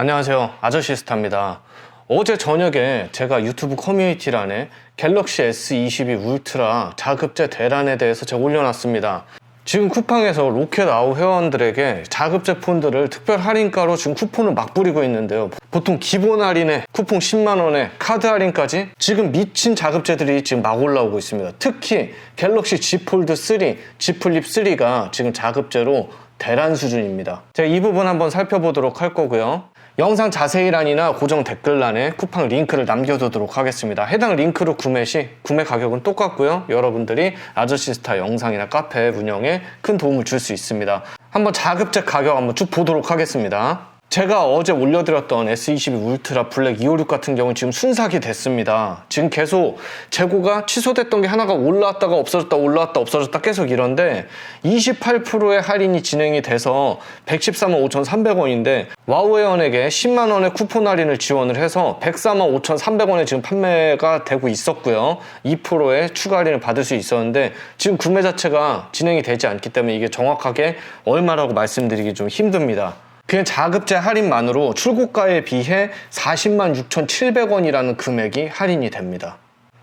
안녕하세요. 아저씨 스타입니다. 어제 저녁에 제가 유튜브 커뮤니티란에 갤럭시 S22 울트라 자급제 대란에 대해서 제가 올려놨습니다. 지금 쿠팡에서 로켓 아웃 회원들에게 자급제 폰들을 특별 할인가로 지금 쿠폰을 막 뿌리고 있는데요. 보통 기본 할인에 쿠폰 10만원에 카드 할인까지 지금 미친 자급제들이 지금 막 올라오고 있습니다. 특히 갤럭시 Z 폴드 3, Z 플립 3가 지금 자급제로 대란 수준입니다. 제가 이 부분 한번 살펴보도록 할 거고요. 영상 자세히란이나 고정 댓글란에 쿠팡 링크를 남겨두도록 하겠습니다. 해당 링크로 구매 시 구매 가격은 똑같고요. 여러분들이 아저씨스타 영상이나 카페 운영에 큰 도움을 줄 수 있습니다. 한번 자급제 가격 한번 쭉 보도록 하겠습니다. 제가 어제 올려드렸던 S22 울트라 블랙 256 같은 경우는 지금 순삭이 됐습니다. 지금 계속 재고가 취소됐던 게 하나가 올라왔다가 없어졌다 올라왔다 없어졌다 계속 이런데 28%의 할인이 진행이 돼서 114만 5,300원인데 와우웨어에게 10만 원의 쿠폰 할인을 지원을 해서 104만 5,300원에 지금 판매가 되고 있었고요. 2%의 추가 할인을 받을 수 있었는데 지금 구매 자체가 진행이 되지 않기 때문에 이게 정확하게 얼마라고 말씀드리기 좀 힘듭니다. 그냥 자급제 할인만으로 출고가에 비해 40만 6,700원이라는 금액이 할인이 됩니다.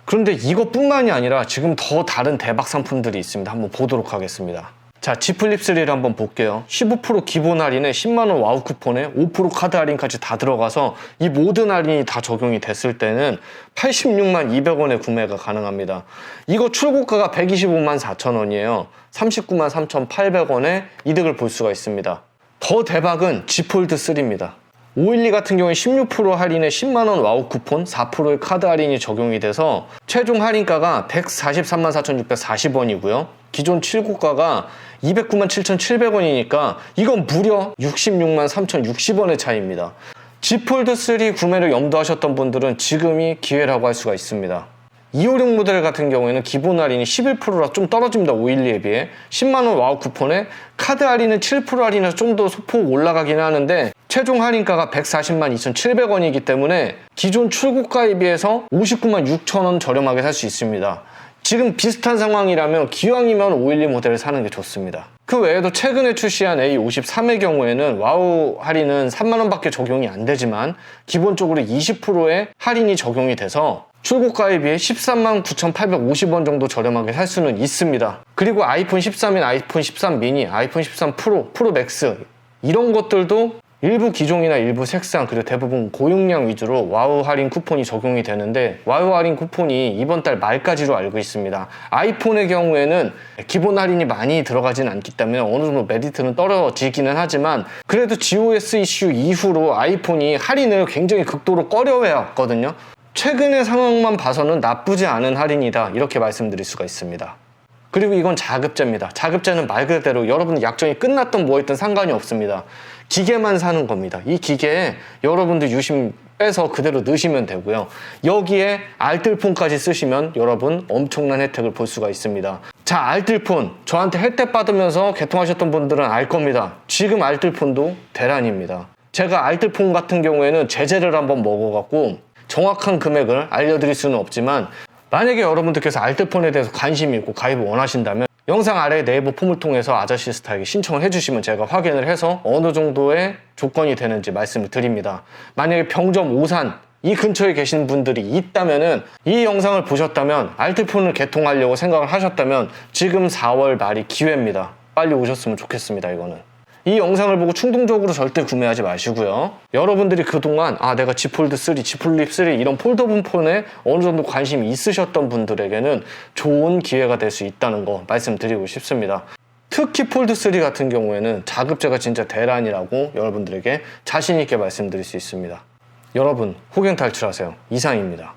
그런데 이것뿐만이 아니라 지금 더 다른 대박 상품들이 있습니다. 한번 보도록 하겠습니다. 자, 지플립 3를 한번 볼게요. 15% 기본 할인에 10만원 와우 쿠폰에 5% 카드 할인까지 다 들어가서 이 모든 할인이 다 적용이 됐을 때는 86만 200원에 구매가 가능합니다. 이거 출고가가 125만 4천원이에요. 39만 3,800원에 이득을 볼 수가 있습니다. 더 대박은 지폴드 3입니다. 512 같은 경우에 16% 할인에 10만원 와우 쿠폰, 4%의 카드 할인이 적용이 돼서 최종 할인가가 143만 4,640원이고요. 기존 7고가가 209만 7,700원이니까 이건 무려 66만 3,060원의 차이입니다. 지폴드 3 구매를 염두하셨던 분들은 지금이 기회라고 할 수가 있습니다. 256 모델 같은 경우에는 기본 할인이 11%라 좀 떨어집니다. 512에 비해. 10만원 와우 쿠폰에 카드 할인은 7% 할인해서 좀 더 소폭 올라가긴 하는데 최종 할인가가 140만 2,700원이기 때문에 기존 출고가에 비해서 59만 6천원 저렴하게 살 수 있습니다. 지금 비슷한 상황이라면 기왕이면 512 모델을 사는 게 좋습니다. 그 외에도 최근에 출시한 A53의 경우에는 와우 할인은 3만원 밖에 적용이 안 되지만 기본적으로 20%의 할인이 적용이 돼서 출고가에 비해 13만 9,850원 정도 저렴하게 살 수는 있습니다. 그리고 아이폰 13인 아이폰 13 미니, 아이폰 13 프로, 프로 맥스 이런 것들도 일부 기종이나 일부 색상 그리고 대부분 고용량 위주로 와우 할인 쿠폰이 적용이 되는데 와우 할인 쿠폰이 이번 달 말까지로 알고 있습니다. 아이폰의 경우에는 기본 할인이 많이 들어가진 않기 때문에 어느 정도 메리트는 떨어지기는 하지만 그래도 GOS 이슈 이후로 아이폰이 할인을 굉장히 극도로 꺼려해왔거든요. 최근의 상황만 봐서는 나쁘지 않은 할인이다 이렇게 말씀드릴 수가 있습니다. 그리고 이건 자급제입니다. 자급제는 말 그대로 여러분 약정이 끝났던 뭐했든 상관이 없습니다. 기계만 사는 겁니다. 이 기계에 여러분들 유심 빼서 그대로 넣으시면 되고요. 여기에 알뜰폰까지 쓰시면 여러분 엄청난 혜택을 볼 수가 있습니다. 자, 알뜰폰. 저한테 혜택 받으면서 개통하셨던 분들은 알 겁니다. 지금 알뜰폰도 대란입니다. 제가 알뜰폰 같은 경우에는 제재를 한번 먹어갖고 정확한 금액을 알려드릴 수는 없지만 만약에 여러분들께서 알뜰폰에 대해서 관심이 있고 가입을 원하신다면 영상 아래 네이버 폼을 통해서 아저씨 스타에게 신청을 해주시면 제가 확인을 해서 어느 정도의 조건이 되는지 말씀을 드립니다. 만약에 병점 오산 이 근처에 계신 분들이 있다면은 이 영상을 보셨다면 알뜰폰을 개통하려고 생각을 하셨다면 지금 4월 말이 기회입니다. 빨리 오셨으면 좋겠습니다. 이거는. 이 영상을 보고 충동적으로 절대 구매하지 마시고요. 여러분들이 그동안 아 내가 G 폴드 3, G 플립 3 이런 폴더블 폰에 어느 정도 관심이 있으셨던 분들에게는 좋은 기회가 될 수 있다는 거 말씀드리고 싶습니다. 특히 폴드 3 같은 경우에는 자급제가 진짜 대란이라고 여러분들에게 자신 있게 말씀드릴 수 있습니다. 여러분 호갱 탈출하세요. 이상입니다.